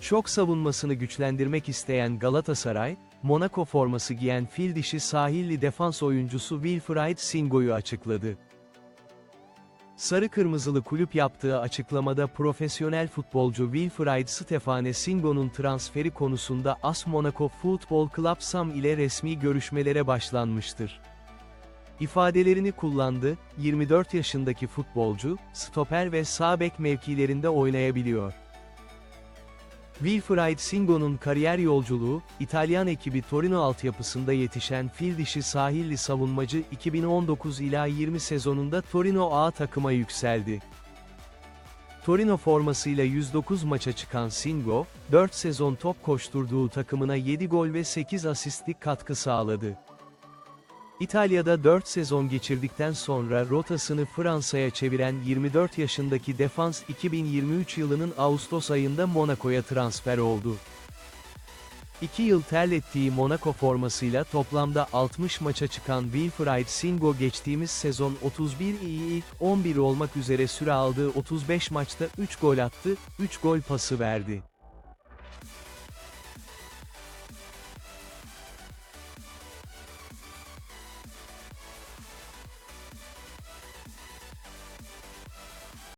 Şok savunmasını güçlendirmek isteyen Galatasaray, Monaco forması giyen fil dişi sahilli defans oyuncusu Wilfried Singo'yu açıkladı. Sarı Kırmızılı kulüp yaptığı açıklamada profesyonel futbolcu Wilfried Stefane Singo'nun transferi konusunda AS Monaco Football Club SAM ile resmi görüşmelere başlanmıştır. İfadelerini kullandı, 24 yaşındaki futbolcu, stoper ve sağ bek mevkilerinde oynayabiliyor. Wilfried Singo'nun kariyer yolculuğu, İtalyan ekibi Torino altyapısında yetişen fil dişi sahilli savunmacı 2019 ila 20 sezonunda Torino A takıma yükseldi. Torino formasıyla 109 maça çıkan Singo, 4 sezon top koşturduğu takımına 7 gol ve 8 asistlik katkı sağladı. İtalya'da 4 sezon geçirdikten sonra rotasını Fransa'ya çeviren 24 yaşındaki defans 2023 yılının Ağustos ayında Monaco'ya transfer oldu. 2 yıl terlettiği Monaco formasıyla toplamda 60 maça çıkan Wilfried Singo geçtiğimiz sezon 31 iyi ilk 11 olmak üzere süre aldığı 35 maçta 3 gol attı, 3 gol pası verdi.